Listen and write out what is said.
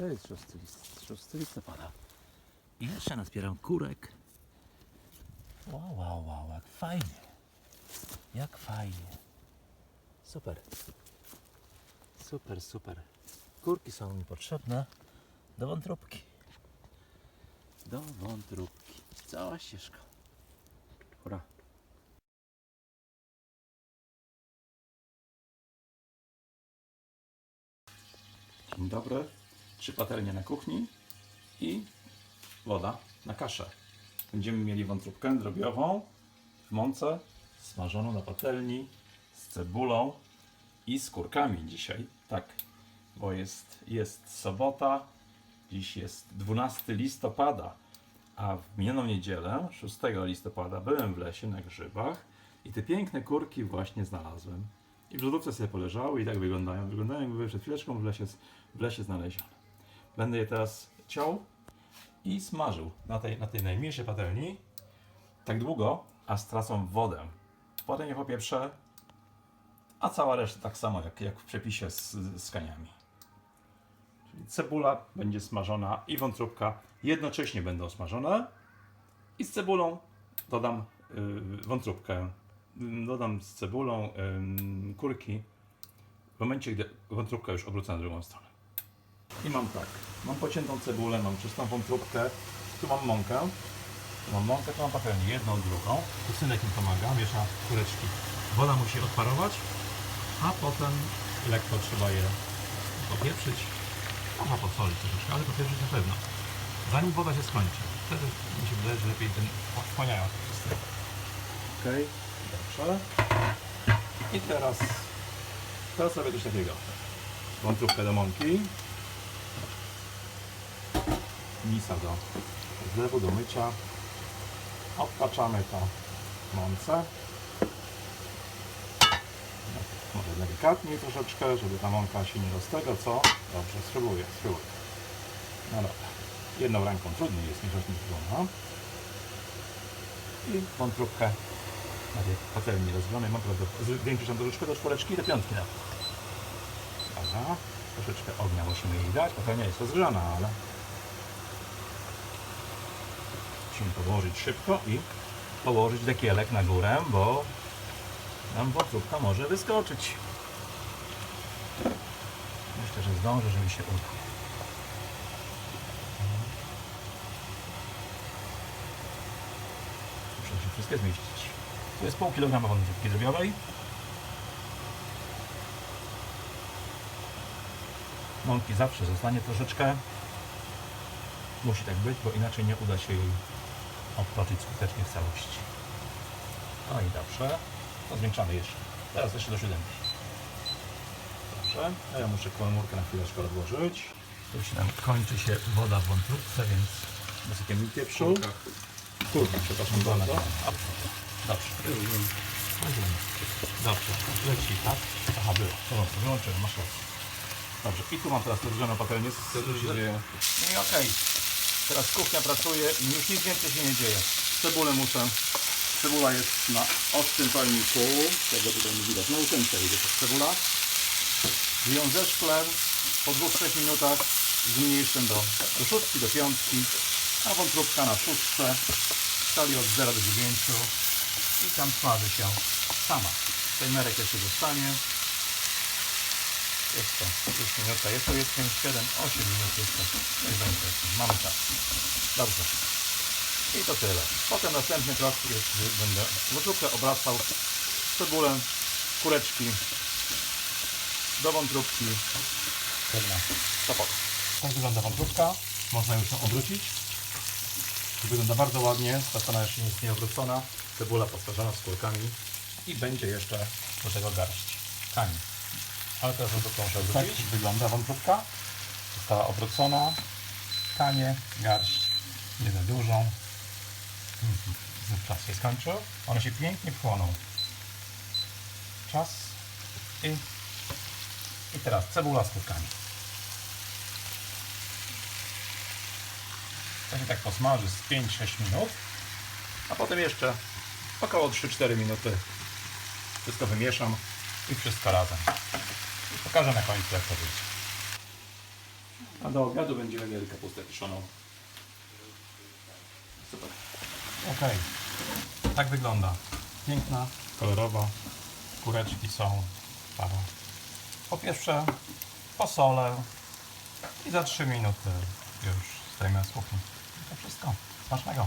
To jest 6 list, 6 listopada. I jeszcze nazbieram kurek. Wow, wow, wow, jak fajnie. Jak fajnie. Super. Super, super. Kurki są mi potrzebne do wątróbki. Do wątróbki. Cała ścieżka. Hurra. Dzień dobry. Trzy patelnie na kuchni i woda na kaszę. Będziemy mieli wątróbkę drobiową w mące, smażoną na patelni, z cebulą i z kurkami dzisiaj. Tak, bo jest, jest sobota, dziś jest 12 listopada, a w minioną niedzielę, 6 listopada, byłem w lesie na grzybach i te piękne kurki właśnie znalazłem. I w lodówce sobie poleżały i tak wyglądają. Wyglądają jakby przed chwileczką w lesie, w lesie znalezione. Będę je teraz ciął i smażył na tej, na tej najmniejszej patelni tak długo, aż stracą wodę. Potem je popieprze, a cała reszta tak samo jak, jak w przepisie z, z kaniami. Czyli cebula będzie smażona i wątróbka jednocześnie będą smażone i z cebulą dodam y, wątróbkę. Dodam z cebulą ym, kurki w momencie, gdy wątróbka już obrócona na drugą stronę. I mam tak, mam pociętą cebulę, mam czystą wątróbkę, tu mam mąkę, tu mam mąkę, tu mam patelnię, jedną, drugą. Tu synek mi pomaga, miesza kureczki. Woda musi odparować, a potem lekko trzeba je popieprzyć. Można podsolić troszeczkę, ale popieprzyć na pewno. Zanim woda się skończy, wtedy mi się wydaje, że lepiej ten wchłaniają to wszystko. Okej, dobrze. I teraz, teraz robię coś takiego. Wątróbkę do mąki, misa do zlewu, do mycia. Odpaczamy to mące. Może delikatniej troszeczkę, żeby ta mąka się nie roztego, co? Dobrze, spróbuję, spróbuję. No dobra. Jedną ręką trudniej jest niż drugą. I wątróbkę na tej patelni rozgrzanej. Mam większość tam troszeczkę do czwóreczki i do piątki nawet. Dobra. Troszeczkę ognia musimy jej dać. Patelnia jest rozgrzana, ale musimy położyć szybko i położyć dekielek na górę, bo nam wątróbka może wyskoczyć. Myślę, że zdążę, żeby się uda. Muszę się wszystkie zmieścić. Tu jest pół kilograma wątróbki drobiowej. Mąki zawsze zostanie troszeczkę. Musi tak być, bo inaczej nie uda się jej obtoczyć skutecznie w całości. No i dobrze. To zwiększamy jeszcze. Teraz jeszcze do siódemki. Dobrze. A ja muszę komórkę na chwileczkę odłożyć. Tu się nam kończy się woda w wątróbce, więc dosypiemy pieprzu. Kurka, przepraszam bardzo. Dobrze. Dobrze. Leci, tak? Aha, było. Dobra, wyłączyłem, masz rację. Dobrze. I tu mam teraz rozgrzaną patelnię z... No i okej. Teraz kuchnia pracuje i już nic więcej się nie dzieje. Cebulę muszę. Cebula jest na ostrym palniku. Tego tutaj nie widać. Na ósemce idzie ta cebula. Ją zeszklę po 2-3 minutach zmniejszę do, do szóstki, do piątki. A wątróbka na szóstce. W skali od 0 do 9. I tam smaży się sama. Timerek jeszcze zostanie. To 10 minuta, to jest 7, 8 minut jeszcze. Nie. Mamy czas. Dobrze. I to tyle. Potem następny krok jest, będę wątróbkę obracał, cebulę, kureczki do wątróbki. To potem. Tak wygląda wątróbka. Można już ją obrócić. Wygląda bardzo ładnie. Ta strona jeszcze nie jest nieobrócona. Cebula posmażona z kurkami. I będzie jeszcze do tego garść kani. Ale teraz wątróbkę muszę obrócić. Tak wygląda wątróbka. Została obrócona. Kanie, garść. Nie za dużą. Znów czas się skończył. One się pięknie wchłoną. Czas. I, i teraz cebula z kurkami. To się tak posmaży z 5-6 minut. A potem jeszcze około 3-4 minuty wszystko wymieszam i wszystko razem. Pokażę na końcu jak to wyjdzie. A do obiadu będziemy mieli kapustę kiszoną. Super. Okej. Tak wygląda. Piękna, kolorowa. Kureczki są. Para. Po pierwsze posolę i za 3 minuty już zdejmę z kuchni. To wszystko. Smacznego.